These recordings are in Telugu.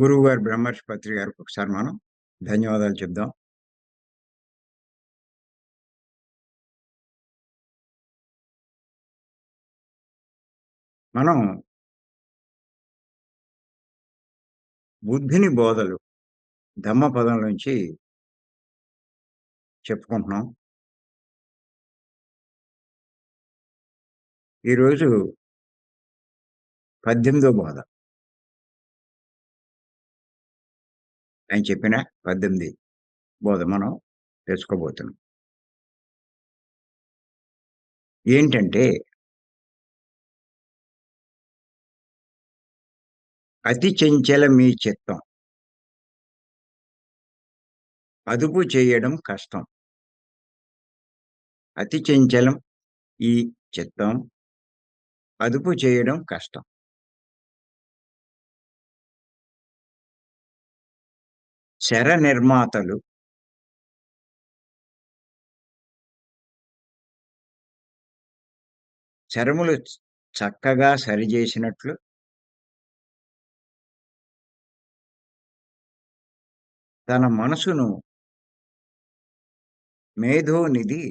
గురువుగారు బ్రహ్మర్షి పత్రి గారికి ఒకసారి మనం ధన్యవాదాలు చెప్దాం. మనం బుద్ధిని బోధలు ధమ్మ పదం నుంచి చెప్పుకుంటున్నాం. ఈరోజు పద్దెనిమిదో బోధ. ఆయన చెప్పిన పద్దెనిమిది బోధ మనం తెలుసుకోబోతున్నాం ఏంటంటే అతి చెంచల మీ చిత్తం. అదుపు చేయడం కష్టం. అతి చెంచలం ఈ చిత్తం. అదుపు చేయడం కష్టం. శర నిర్మాతలు. చరములు చక్కగా సరిచేసినట్లు. తన మనసును మేధోనిధి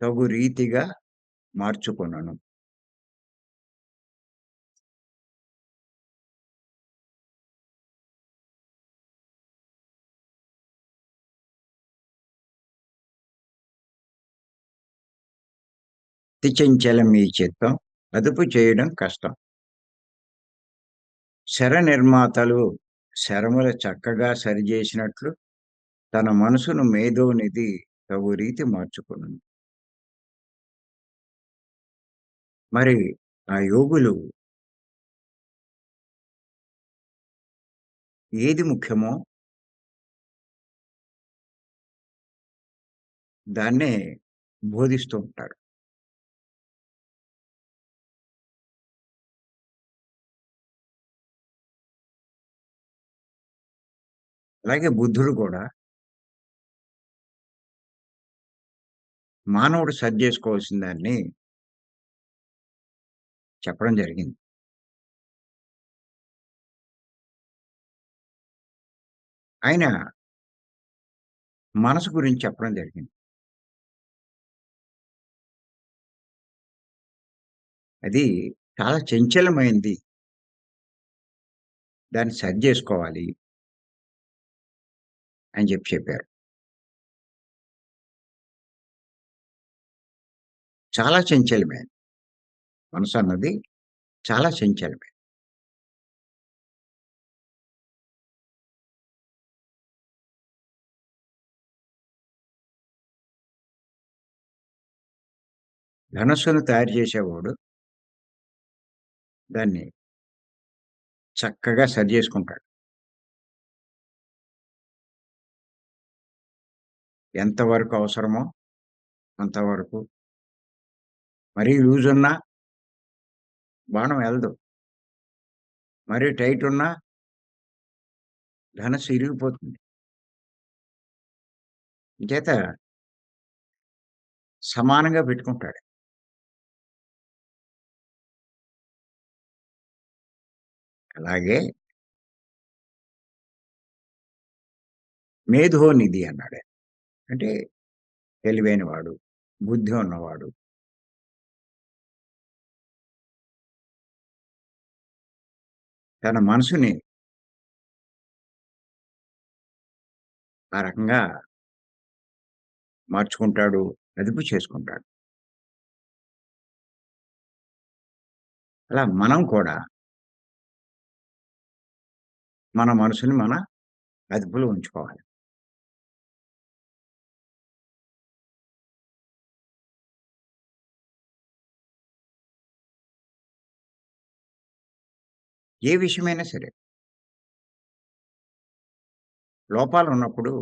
తగు రీతిగా మార్చుకొనను. అతి చంచలం ఈ చిత్తం అదుపు చేయడం కష్టం. శర నిర్మాతలు శరములు చక్కగా సరిచేసినట్లు తన మనసును మేధోనిధి తగు రీతి మార్చుకున్నాను మరి ఆ యోగులు ఏది ముఖ్యమో దాన్నే బోధిస్తూ ఉంటారు. అలాగే బుద్ధుడు కూడా మానవుడు సరి చేసుకోవాల్సిన దాన్ని చెప్పడం జరిగింది. ఆయన మనసు గురించి చెప్పడం జరిగింది. అది చాలా చంచలమైంది. దాన్ని సరి చేసుకోవాలి. అని చెప్పి చెప్పారు. చాలా చంచలమే. మనసు అన్నది చాలా చంచలమే. ధనస్సును తయారు చేసేవాడు దాన్ని చక్కగా సరి చేసుకుంటాడు. ఎంతవరకు అవసరమో అంతవరకు మరీ లూజ్ ఉన్నా బాణం వెళ్దు మరీ టైట్ ఉన్నా ధనస్సు ఇరిగిపోతుంది. చేత సమానంగా పెట్టుకుంటాడు. అలాగే మేధోనిధి అన్నాడు అన్నాడే అంటే తెలివైన వాడు బుద్ధి ఉన్నవాడు. తన మనసుని ఆ రకంగా మార్చుకుంటాడు అదుపు చేసుకుంటాడు. అలా మనం కూడా మన మనసుని మన అదుపులో ఉంచుకోవాలి. ఏ విషయమైనా సరే. లోపాలు ఉన్నప్పుడు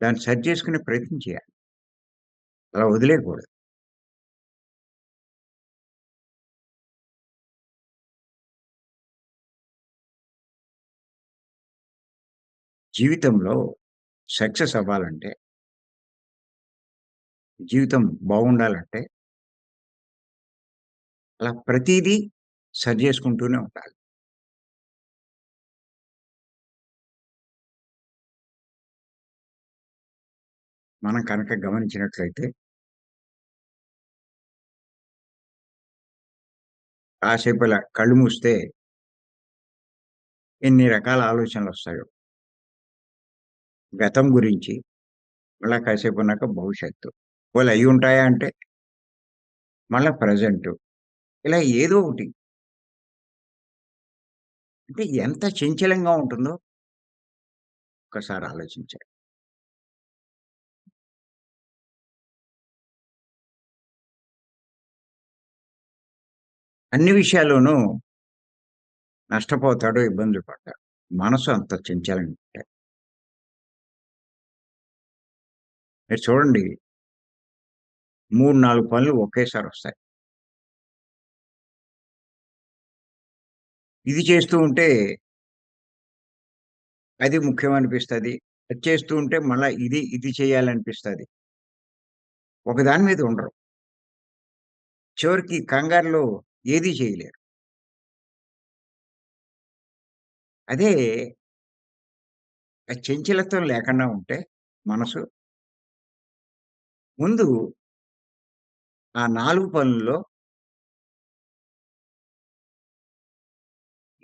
దాన్ని సరి చేసుకునే ప్రయత్నం చేయాలి. అలా వదిలేయకూడదు. జీవితంలో సక్సెస్ అవ్వాలంటే జీవితం బాగుండాలంటే అలా ప్రతిదీ సరి చేసుకుంటూనే ఉండాలి. మనం కనుక గమనించినట్లయితే కాసేపు ఇలా కళ్ళు మూస్తే ఎన్ని రకాల ఆలోచనలు వస్తాయో గతం గురించి, మళ్ళా కాసేపున్నాక భవిష్యత్తు. వాళ్ళు అయి ఉంటాయా అంటే మళ్ళా ప్రజెంట్ ఇలా ఏదో ఒకటి. అంటే ఎంత చంచలంగా ఉంటుందో ఒక్కసారి ఆలోచించాలి అన్ని విషయాల్లోనూ నష్టపోతాడు, ఇబ్బందులు పడతాడు. మనసు అంత చంచలంగా ఉంటాయి. మీరు చూడండి 3, 4 పనులు ఒకేసారొస్తాయి. ఇది చేస్తూ ఉంటే అది ముఖ్యమనిపిస్తది. అది చేస్తూ ఉంటే మళ్ళీ ఇది, ఇది చేయాలనిపిస్తుంది ఒకదాని మీద ఉండరు. చివరికి కంగారులో ఏది చేయలేరు. అదే ఆ చంచలత్వం లేకుండా ఉంటే మనసు ముందు ఆ నాలుగు పనుల్లో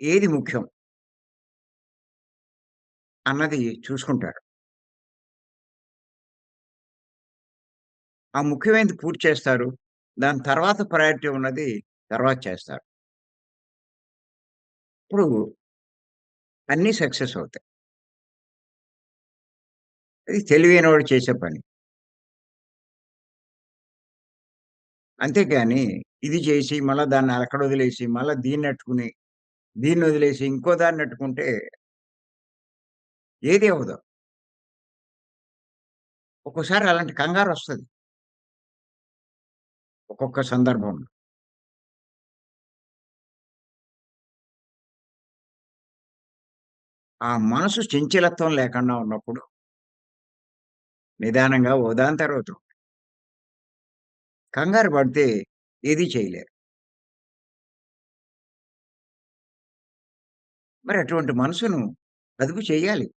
ఏది ముఖ్యం? అన్నది చూసుకుంటారు. ఆ ముఖ్యమైనది పూర్తి చేస్తారు. దాని తర్వాత ప్రయారిటీ ఉన్నది తర్వాత చేస్తారు. ఇప్పుడు అన్నీ సక్సెస్ అవుతాయి. అది తెలివైనోడు చేసే పని. అంతేగాని ఇది చేసి, మళ్ళా దాన్ని అక్కడ వదిలేసి, మళ్ళా దీన్నెట్టుకుని, దీన్ని వదిలేసి ఇంకో దాన్ని నట్టుకుంటే ఏది అవ్వదు. ఒక్కోసారి అలాంటి కంగారు వస్తుంది ఒక్కొక్క సందర్భంలో. ఆ మనసు చంచలత్వం లేకుండా ఉన్నప్పుడు నిదానంగా ఓ కంగారు పడితే ఏది చేయలేరు. మరి అటువంటి మనసును అదుపు చేయాలి.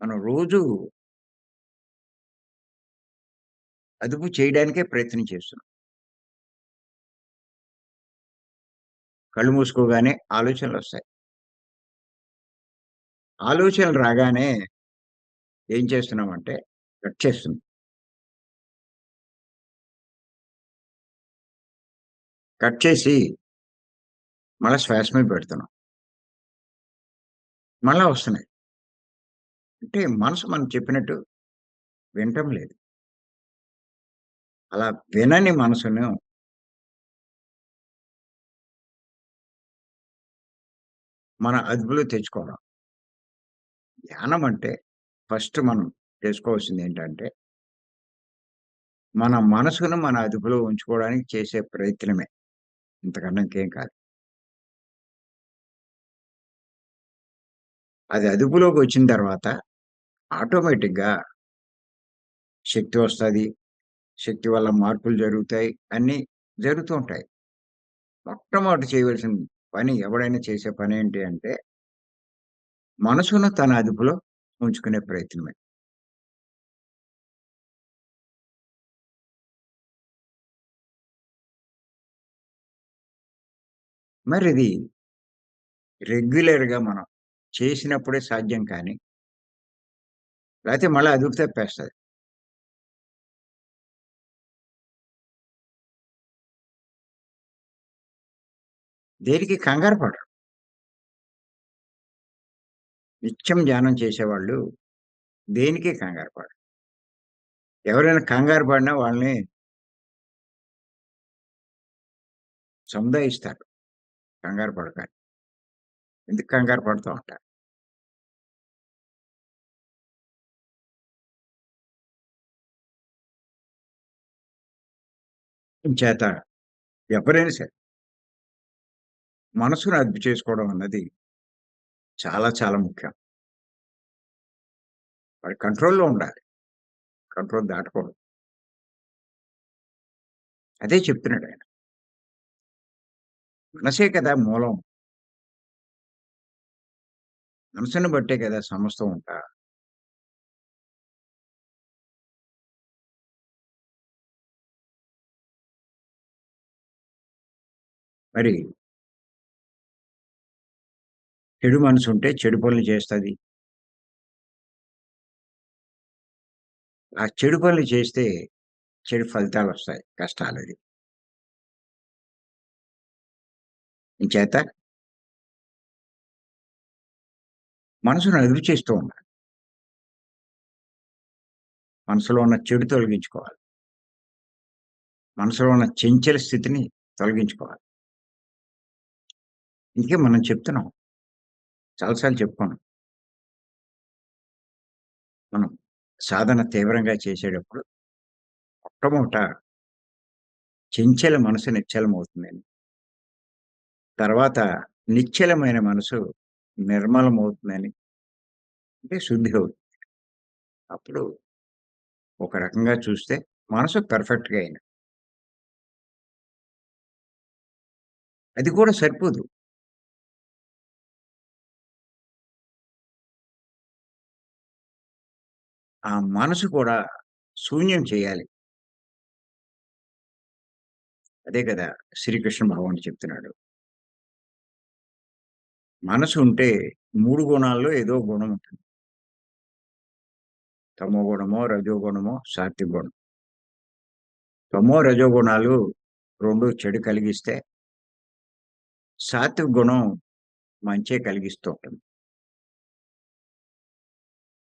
మనం రోజు అదుపు చేయడానికే ప్రయత్నం చేస్తున్నాం. కళ్ళు మూసుకోగానే ఆలోచనలు వస్తాయి ఆలోచనలు రాగానే ఏం చేస్తున్నామంటే కట్ చేస్తున్నాం. కట్ చేసి మళ్ళా శ్వాస మీద పెడుతున్నాం. మళ్ళా వస్తున్నాయి. అంటే మనసు మనం చెప్పినట్టు వినటం లేదు. అలా వినని మనసును మన అదుపులో తెచ్చుకోవడం. ధ్యానం అంటే ఫస్ట్ మనం చేసుకోవాల్సిందేంటంటే మన మనసును మన అదుపులో ఉంచుకోవడానికి చేసే ప్రయత్నమే. ఇంతకన్నా ఇంకేం కాదు. అది అదుపులోకి వచ్చిన తర్వాత ఆటోమేటిక్‌గా శక్తి వస్తుంది శక్తి వల్ల మార్పులు జరుగుతాయి. అన్నీ జరుగుతూ ఉంటాయి. మొట్టమొదట చేయవలసిన పని ఎవడైనా చేసే పని ఏంటి అంటే మనసును తన అదుపులో ఉంచుకునే ప్రయత్నమే. మరిది రెగ్యులర్‌గా మనం చేసినప్పుడే సాధ్యం కానీ లేకపోతే మళ్ళీ అదుపు తప్పేస్తుంది దేనికి కంగారు పడరు. నిత్యం ధ్యానం చేసేవాళ్ళు దేనికి కంగారు పడరు. ఎవరైనా కంగారు పడినా వాళ్ళని సముదాయిస్తారు. కంగారు పడకని. ఎందుకు కంగారు పడుతూ ఉంటారు చేత ఎవరైనా సరే మనసును అదుపు చేసుకోవడం అన్నది చాలా చాలా ముఖ్యం. వాడి కంట్రోల్‌లో ఉండాలి. కంట్రోల్ దాటకూడదు. అదే చెప్తున్నాడు ఆయన మనసే కదా మూలం. మనసును బట్టే కదా సమస్తం ఉంటా. మరి చెడు మనసు ఉంటే చెడు పనులు చేస్తుంది ఆ చెడు పనులు చేస్తే చెడు ఫలితాలు వస్తాయి కష్టాలు కష్టాలది. చేత మనసును అదుపు చేస్తూ ఉండాలి. మనసులో ఉన్న చెడు తొలగించుకోవాలి. మనసులో ఉన్న చెంచల స్థితిని తొలగించుకోవాలి. ఇందుకే మనం చెప్తున్నాం. చాలా సార్లు మనం సాధన తీవ్రంగా చేసేటప్పుడు మొట్టమొదట చెంచల మనసు నిశ్చలమవుతుందని. తర్వాత నిశ్చలమైన మనసు నిర్మలమవుతుందని. అంటే శుద్ధి అవుతుంది. అప్పుడు ఒక రకంగా చూస్తే మనసు పర్ఫెక్ట్‌గా అయిన. అది కూడా సరిపోదు. ఆ మనసు కూడా శూన్యం చేయాలి. అదే కదా! శ్రీకృష్ణ భగవాన్ చెప్తున్నాడు. మనసు ఉంటే మూడు గుణాల్లో ఏదో గుణం ఉంటుంది. తమో గుణమో, రజో గుణమో, సాత్విక గుణం. తమో, రజో గుణాలు రెండు చెడు కలిగిస్తే సాత్విక గుణం మంచే కలిగిస్తూ ఉంటుంది.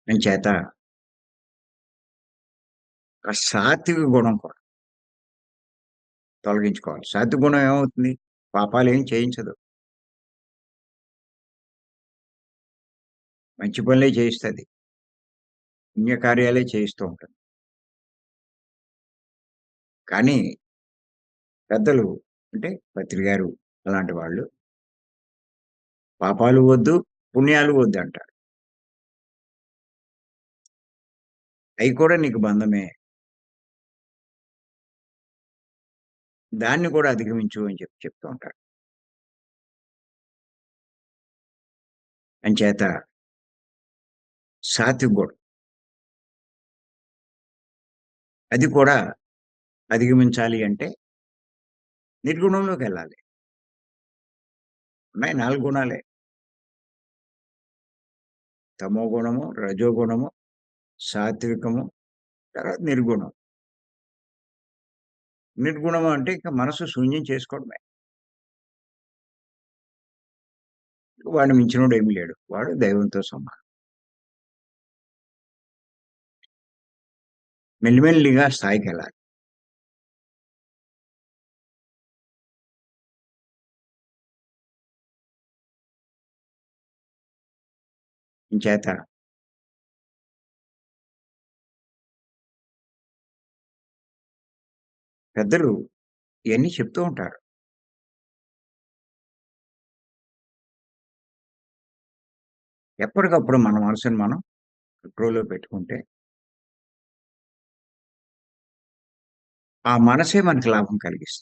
అంచేత ఆ సాత్విక గుణం కూడా తొలగించుకోవాలి. సాత్విక గుణం ఏమవుతుంది? పాపాలు ఏం చేయించదు. మంచి పనులే చేయిస్తుంది పుణ్యకార్యాలే చేయిస్తూ ఉంటుంది. కానీ పెద్దలు అంటే పత్రి గారు అలాంటి వాళ్ళు పాపాలు వద్దు, పుణ్యాలు వద్దు అంటారు అవి కూడా నీకు బంధమే. దాన్ని కూడా అధిగమించు అని చెప్పి చెప్తూ ఉంటారు. అంచేత సాత్విక గుణం. అది కూడా అధిగమించాలి అంటే నిర్గుణంలోకి వెళ్ళాలి ఉన్నాయి నాలుగు గుణాలే. తమో గుణము, రజో గుణము, సాత్వికము, తర్వాత నిర్గుణం. నిర్గుణము అంటే ఇంకా మనసు శూన్యం చేసుకోవడమే. వాడిని మించినోడు ఏమి లేడు. వాడు దైవంతో సమానం. మెల్లిమెల్లిగా స్థాయికెళ్ళాలి. చేత పెద్దలు ఇవన్నీ చెప్తూ ఉంటారు. ఎప్పటికప్పుడు మన మనసుని మనం కంట్రోల్‌లో పెట్టుకుంటే ఆ మనసే మనకి లాభం కలిగిస్తుంది.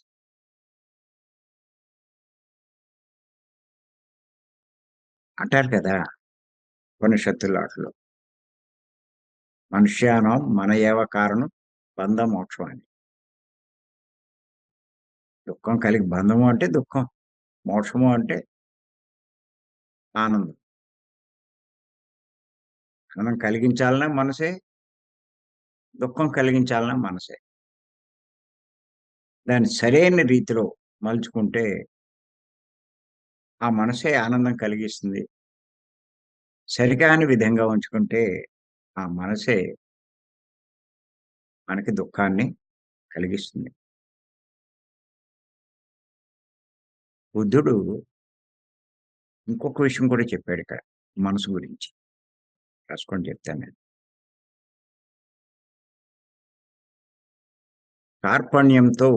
అంటారు కదా! ఉపనిషత్తుల్లో ఆటలు మనుష్యానం మన ఏవ కారణం బంధ మోక్షం అని. దుఃఖం కలిగి బంధము అంటే దుఃఖం. మోక్షము అంటే ఆనందం. మనం కలిగించాలన్నా మనసే. దుఃఖం కలిగించాలన్నా మనసే. దాన్ని సరైన రీతిలో మలుచుకుంటే ఆ మనసే ఆనందం కలిగిస్తుంది. సరికాని విధంగా ఉంచుకుంటే ఆ మనసే మనకి దుఃఖాన్ని కలిగిస్తుంది. బుద్ధుడు ఇంకొక విషయం కూడా చెప్పాడు ఇక్కడ మనసు గురించి. రాసుకొని చెప్తాను నేను. కార్పణ్యంతో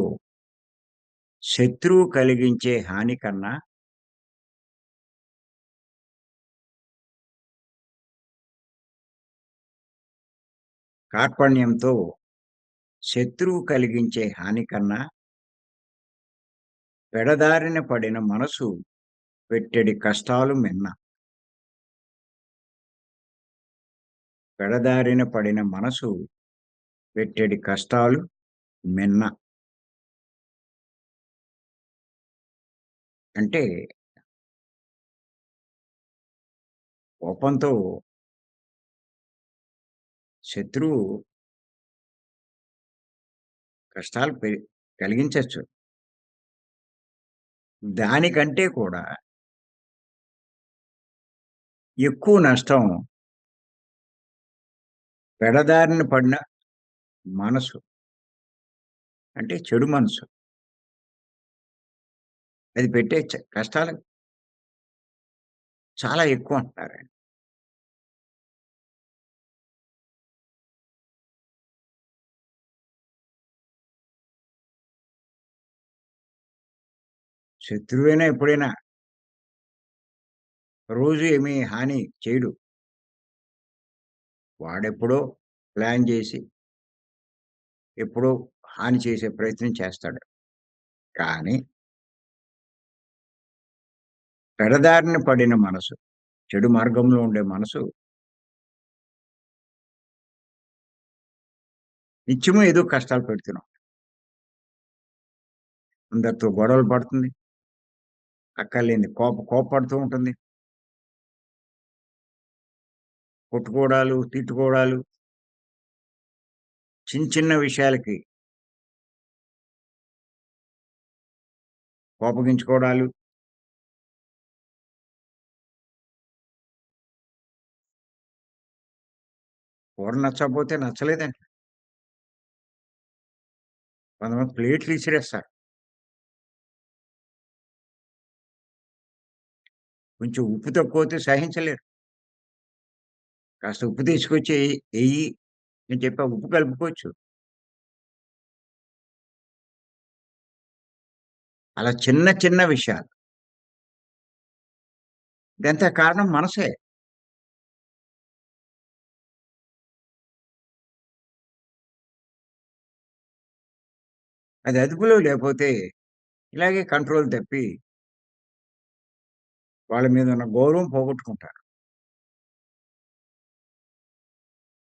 శత్రువు కలిగించే హాని కన్నా కార్పణ్యంతో శత్రువు కలిగించే హాని కన్నా పెడదారిన పడిన మనసు పెట్టెడి కష్టాలు మిన్న. పెడదారిన పడిన మనసు పెట్టెడి కష్టాలు మిన్న. అంటే కోపంతో శత్రువు కష్టాలు పె దానికంటే కూడా ఎక్కువ నష్టం పెడదారిన పడిన మనసు. అంటే చెడు మనసు. అది పెట్టే చ కష్టాలు చాలా ఎక్కువ ఎక్కువంటున్నారాయన. శత్రువైనా ఎప్పుడైనా రోజు ఏమీ హాని చేయడు. వాడెప్పుడో ప్లాన్ చేసి ఎప్పుడో హాని చేసే ప్రయత్నం చేస్తాడు. కానీ పెడదారిన పడిన మనసు, చెడు మార్గంలో ఉండే మనసు నిత్యము ఏదో కష్టాలు పెడుతున్నాం. అందరితో గొడవలు పడుతుంది. అక్కర్లేని కోప కోపడుతూ ఉంటుంది. కొట్టుకోవడాలు, తిట్టుకోవడాలు. చిన్న చిన్న విషయాలకి కోపగించుకోవడాలు. కూర నచ్చకపోతే నచ్చలేదండి కొంతమంది ప్లేట్లు ఇసిరేస్తారు. కొంచెం ఉప్పు తక్కువతే సహించలేరు. కాస్త ఉప్పు తీసుకొచ్చి వెయ్యి నేను చెప్పా ఉప్పు కలుపుకోవచ్చు. అలా చిన్న చిన్న విషయాలు. ఇదంతా కారణం మనసే. అది అదుపులో లేకపోతే ఇలాగే కంట్రోల్ తప్పి వాళ్ళ మీద ఉన్న గౌరవం పోగొట్టుకుంటారు.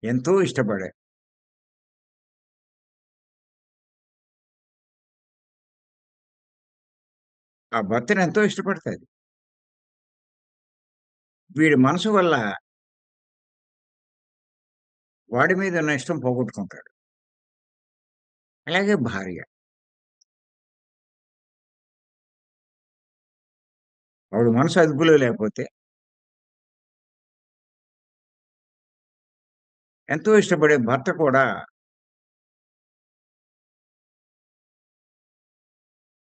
ఎంతో ఇష్టపడే ఆ భర్తను ఎంతో ఇష్టపడతది. వీడి మనసు వల్ల వాడి మీద ఉన్న ఇష్టం పోగొట్టుకుంటాడు. అలాగే భార్య. వాడు మనసు అదుపులో లేకపోతే ఎంతో ఇష్టపడే భర్త కూడా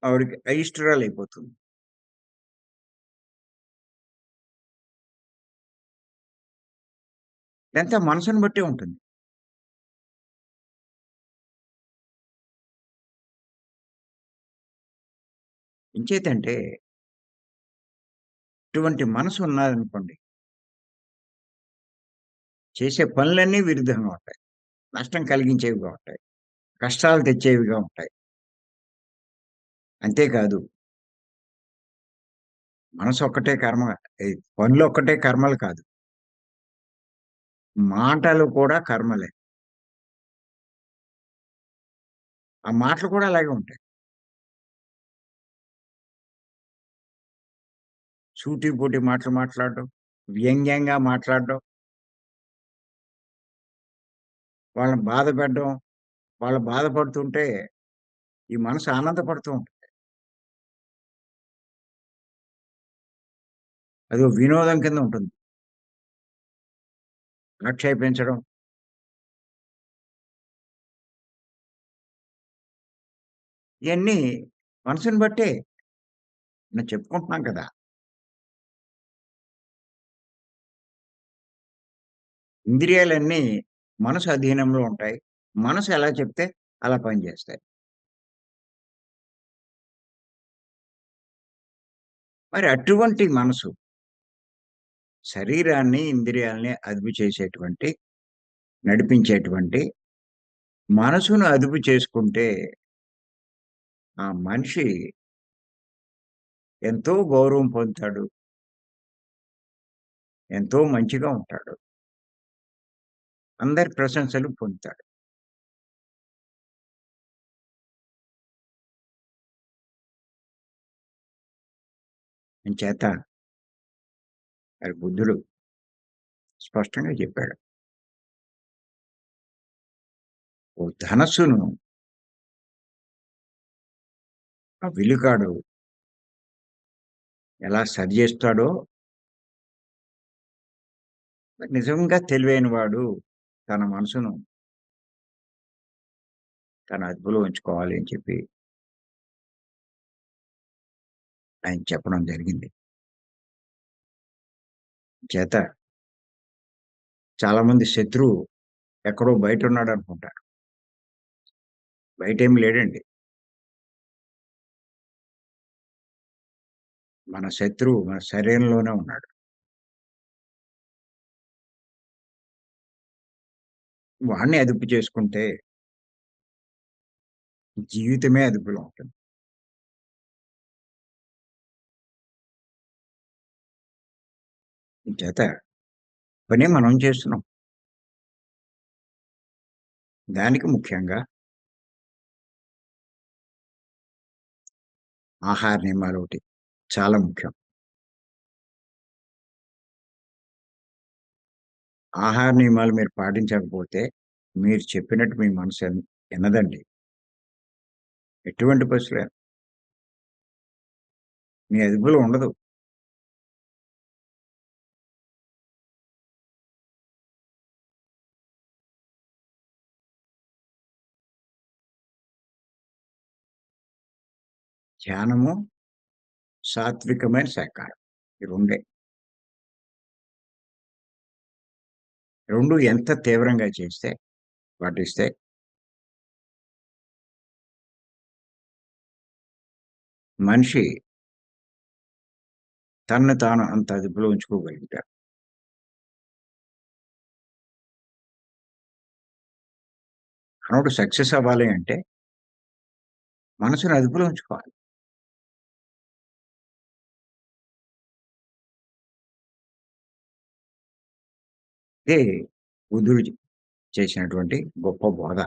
ఆవిడకి అయిష్టరాలైపోతుంది. ఎంత మనసుని బట్టే ఉంటుంది. ఎంచేతంటే ఇటువంటి మనసు ఉన్నదనుకోండి చేసే పనులన్నీ విరుద్ధంగా ఉంటాయి. నష్టం కలిగించేవిగా ఉంటాయి. కష్టాలు తెచ్చేవిగా ఉంటాయి. అంతేకాదు మనసొక్కటే కర్మ పనులు ఒక్కటే కర్మలు కాదు. మాటలు కూడా కర్మలే. ఆ మాటలు కూడా అలాగే ఉంటాయి. సూటిపోటి మాటలు మాట్లాడడం, వ్యంగ్యంగా మాట్లాడడం. వాళ్ళని బాధ పెట్టడం, వాళ్ళు బాధపడుతుంటే ఈ మనసు ఆనందపడుతూ ఉంటుంది. అది వినోదం కింద ఉంటుంది. ఆక్షేపించడం. ఇవన్నీ మనసుని బట్టే. నేను చెప్పుకుంటున్నాం కదా! ఇంద్రియాలన్నీ మనసు అధీనంలో ఉంటాయి. మనసు ఎలా చెప్తే అలా పనిచేస్తాయి. మరి అటువంటి మనసు శరీరాన్ని, ఇంద్రియాల్ని అదుపు చేసేటువంటి, నడిపించేటువంటి మనసును అదుపు చేసుకుంటే ఆ మనిషి ఎంతో గౌరవం పొందుతాడు. ఎంతో మంచిగా ఉంటాడు. అందరి ప్రశంసలు పొందుతాడు. చేత అది బుద్ధుడు స్పష్టంగా చెప్పాడు. ఓ ధనస్సును ఆ విలుకాడు ఎలా సరి చేస్తాడో నిజంగా తెలివైన వాడు తన మనసును తన అదుపులో ఉంచుకోవాలి అని చెప్పి ఆయన చెప్పడం జరిగింది. చేత చాలామంది శత్రువు ఎక్కడో బయట ఉన్నాడు అనుకుంటారు బయట ఏమి లేడండి. మన శత్రువు మన శరీరంలోనే ఉన్నాడు. వాడిని అదుపు చేసుకుంటే జీవితమే అదుపులో ఉంటుంది. చేత పని మనం చేస్తున్నాం. దానికి ముఖ్యంగా ఆహార నియమాలొకటి చాలా ముఖ్యం. ఆహార నియమాలు మీరు పాటించకపోతే మీరు చెప్పినట్టు మీ మనసు ఎన్ వినదండి. ఎటువంటి పరిస్థితిలో మీ అదుపులో ఉండదు. ధ్యానము, సాత్వికమైన సహకారం ఈ రెండే. రెండు ఎంత తీవ్రంగా చేస్తే పాటిస్తే మనిషి తనను తాను అంత అదుపులో ఉంచుకోగలుగుతాడు. మనోడు సక్సెస్ అవ్వాలి అంటే మనసుని అదుపులో ఉంచుకోవాలి. ఇదే బుద్ధుడు చేసినటువంటి గొప్ప బోధ.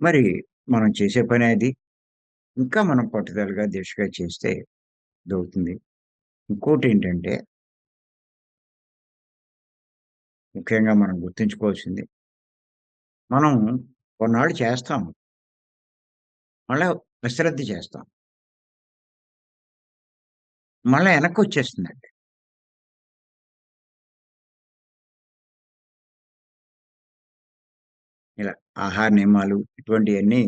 మరి మనం చేసే పని అది. ఇంకా మనం పట్టుదలగా, దీక్షగా చేస్తే ఇదవుతుంది. ఇంకోటేంటంటే ముఖ్యంగా మనం గుర్తుంచుకోవాల్సింది మనం కొన్నాళ్ళు చేస్తాం. మళ్ళా అశ్రద్ధ చేస్తాం. మళ్ళీ వెనక్కి వచ్చేస్తుందండి ఇలా ఆహార నియమాలు ఇటువంటివన్నీ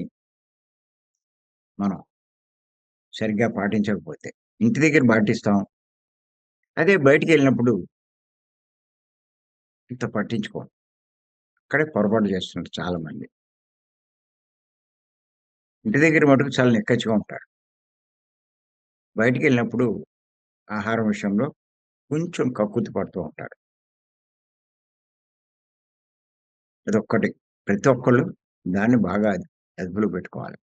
మనం సరిగ్గా పాటించకపోతే. ఇంటి దగ్గర పాటిస్తాం. అదే బయటికి వెళ్ళినప్పుడు ఇంత పట్టించుకోం. అక్కడే పొరపాటు చేస్తున్నారు చాలామంది. ఇంటి దగ్గర మటుకు చాలా నిక్కచ్చిగా ఉంటారు. బయటికి వెళ్ళినప్పుడు ఆహారం విషయంలో కొంచెం కక్కుర్తి పడుతూ ఉంటారు. ఇదొక్కటి. ప్రతి ఒక్కళ్ళు దాన్ని బాగా అదుపులో పెట్టుకోవాలి.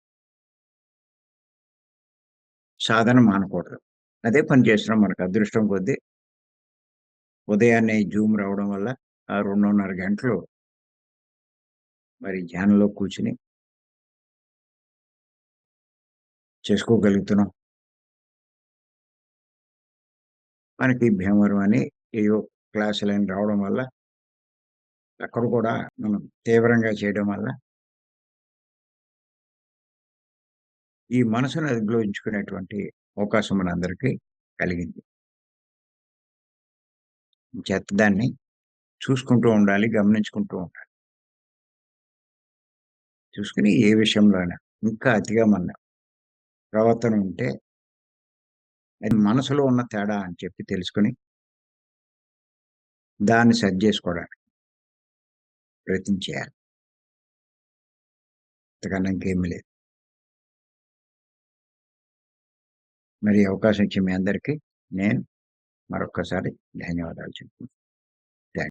సాధన మానకూడదు. అదే పని చేస్తున్నాం మనకు అదృష్టం కొద్దీ ఉదయాన్నే జూమ్ రావడం వల్ల ఆ 2:30 గంటలు మరి ధ్యానంలో కూర్చొని చేసుకోగలుగుతున్నాం. మనకి భీమవరం అని ఏయో అని రావడం వల్ల అక్కడ కూడా మనం తీవ్రంగా చేయడం వల్ల ఈ మనసును అదుపులో ఉంచుకునేటువంటి అవకాశం మనందరికీ కలిగింది. చేత దాన్ని చూసుకుంటూ ఉండాలి. గమనించుకుంటూ ఉండాలి. చూసుకుని ఏ విషయంలో అయినా ఇంకా అతిగా మన ప్రవర్తన ఉంటే అది మనసులో ఉన్న తేడా అని చెప్పి తెలుసుకొని దాన్ని సరి చేసుకోవడానికి ప్రయత్నం చేయాలి. అంతకన్నా ఇంకేమీ లేదు. మరి అవకాశం ఇచ్చిన మీ అందరికీ నేను మరొక్కసారి ధన్యవాదాలు చెప్తున్నాను.